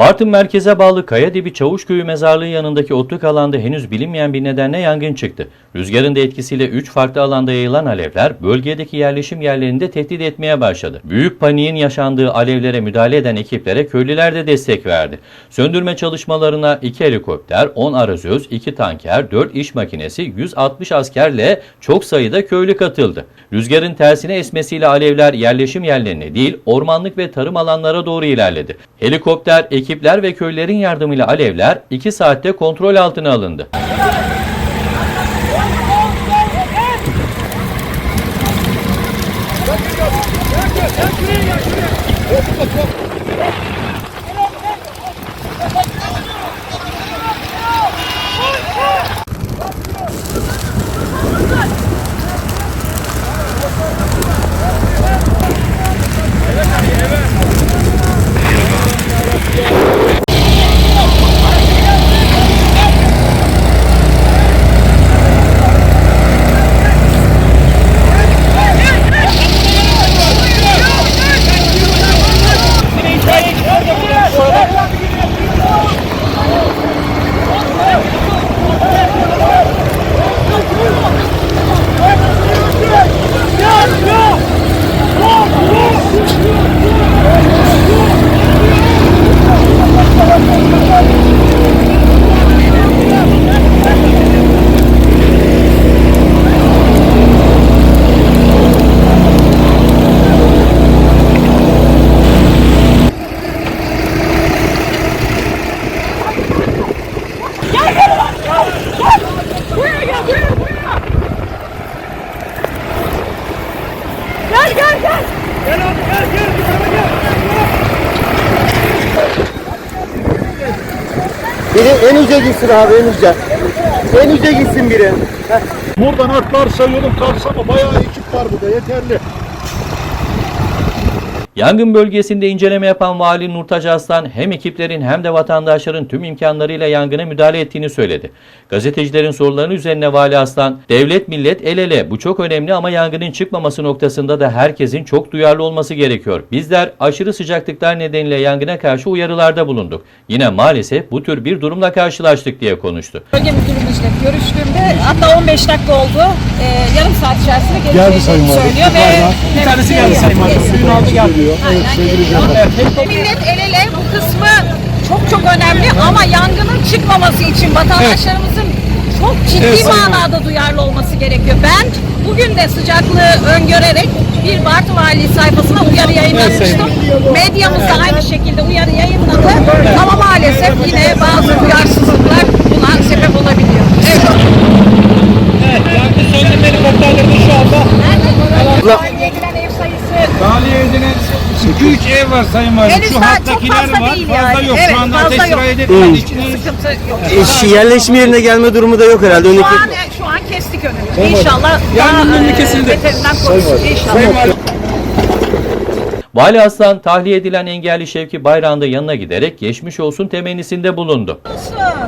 Bartın merkeze bağlı Kayadibi Çavuşköyü mezarlığı yanındaki otluk alanda henüz bilinmeyen bir nedenle yangın çıktı. Rüzgarın da etkisiyle 3 farklı alanda yayılan alevler bölgedeki yerleşim yerlerini de tehdit etmeye başladı. Büyük paniğin yaşandığı alevlere müdahale eden ekiplere köylüler de destek verdi. Söndürme çalışmalarına 2 helikopter, 10 arazöz, 2 tanker, 4 iş makinesi, 160 askerle çok sayıda köylü katıldı. Rüzgarın tersine esmesiyle alevler yerleşim yerlerine değil ormanlık ve tarım alanlara doğru ilerledi. Helikopter, ekipler ve köylülerin yardımıyla alevler 2 saatte kontrol altına alındı. Buraya Gel, gel, abi, gel, gel. Biri en uca gitsin abi en uca. En uca gitsin biri. Buradan atlarsa yolun kalsa ama bayağı ekip var burada yeterli. Yangın bölgesinde inceleme yapan Vali Nurtaç Aslan hem ekiplerin hem de vatandaşların tüm imkanlarıyla yangına müdahale ettiğini söyledi. Gazetecilerin sorularının üzerine Vali Aslan, devlet millet el ele bu çok önemli ama yangının çıkmaması noktasında da herkesin çok duyarlı olması gerekiyor. Bizler aşırı sıcaklıklar nedeniyle yangına karşı uyarılarda bulunduk. Yine maalesef bu tür bir durumla karşılaştık diye konuştu. Bölge müdürümüzle görüştüğümde hatta 15 dakika oldu. Ee, yarım saat içerisinde Geldi geleceğini Sayın Valim. söylüyor ve Bir tanesi geldi Sayın Valim. Suyun geldi. Aynen geliyor. Millet el ele bu kısmı çok çok önemli ama yangının çıkmaması için vatandaşlarımızın çok ciddi manada duyarlı olması gerekiyor. Ben bugün de sıcaklığı öngörerek bir Bartın Valiliği sayfasına uyarı yayınlamıştım. Medyamız da aynı şekilde uyarı yayınladı. Ama maalesef yine bazı duyarsızlıklar buna sebep olabiliyor. Evet. Yankı söndürme helikopterlerinde şu anda Tahliye edilen ev sayısı tahliye edilen 2-3 ev var Sayın Valim. henüz Şu daha çok hattakiler fazla var. değil Fazla yani. yok. Evet, şu anda fazla ateş yok. sırayı etmediği için Sıkıntı yok. E, şu yerleşim yerine gelme durumu da yok herhalde. Şu Öndeki... an, şu an kestik önümüzü. İnşallah daha, önü e, kesildi. beterinden koruruz. İnşallah. Vali Aslan tahliye edilen engelli Şevki Bayrağı'nda yanına giderek geçmiş olsun temennisinde bulundu.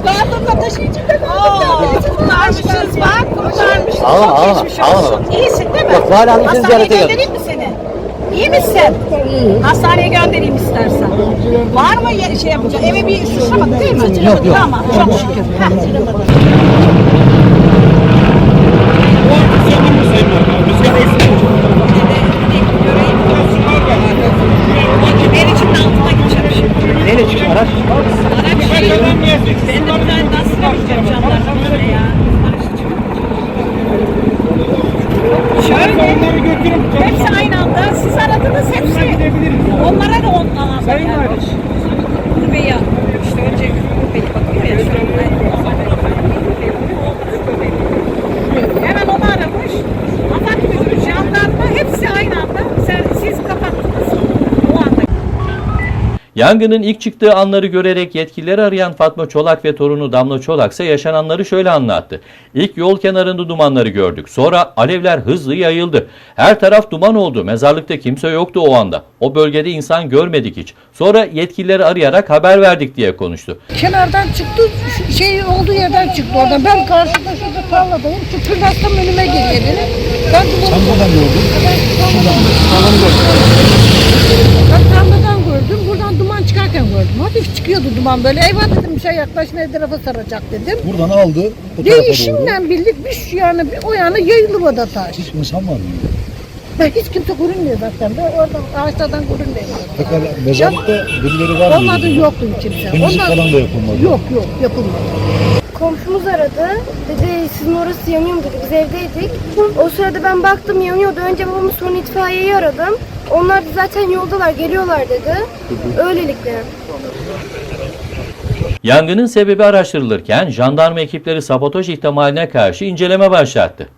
Yardım da taşıyıcıda kaldık. Kurtarmışız bak. Kurtarmışız. Ağlama, Çok ağlama, geçmiş ağlama. olsun. İyisin değil mi? Bak, Vali Hanım seni Hastaneye ziyarete geldi. göndereyim mi seni? İyi misin? Hastaneye göndereyim istersen. Var mı ye- şey yapacak? Eve bir sıçramadı değil mi? Yok yok. Tamam çok şükür. Heh. Neyle çıktı araç? Ya? Şöyle. Hepsi aynı anda. Siz aradınız hepsi. Onlara da on anda Sayın Valim. gelmiş. Uğur Bey'i işte önce Uğur Bey bakıyor ya şu anda. Hemen onu aramış. Afat müdürü, jandarma hepsi aynı anda. Sen, siz kapattınız. O anda. Yangının ilk çıktığı anları görerek yetkilileri arayan Fatma Çolak ve torunu Damla Çolak ise yaşananları şöyle anlattı. İlk yol kenarında dumanları gördük. Sonra alevler hızlı yayıldı. Her taraf duman oldu. Mezarlıkta kimse yoktu o anda. O bölgede insan görmedik hiç. Sonra yetkilileri arayarak haber verdik diye konuştu. kenardan çıktı, şey olduğu yerden çıktı oradan. Ben karşıda şurada tarladayım, şu önüme geliyor. Ben Sen buradan gördün? Tarladan gördüm, Hafif çıkıyordu duman böyle. Eyvah dedim bir şey yaklaşın her tarafa saracak dedim. Buradan aldı. Bu tarafa doğru. Değişimden birlik bir şu yana bir o yana yayılıyor da taş. Hiç insan var mı? Ben hiç kimse görünmüyor zaten. Ben oradan ağaçlardan görünmüyor. Pekala mezarlıkta birileri var mıydı? Onlarda yoktu kimse. Temizlik Onlar- falan da yapılmadı. Yok yok yapılmadı. Komşumuz aradı. Dedi sizin orası yanıyor mu dedi. Biz evdeydik. O sırada ben baktım yanıyordu. Önce babamı sonra itfaiyeyi aradım. Onlar da zaten yoldalar geliyorlar dedi. Öylelikle. Yangının sebebi araştırılırken jandarma ekipleri sabotaj ihtimaline karşı inceleme başlattı.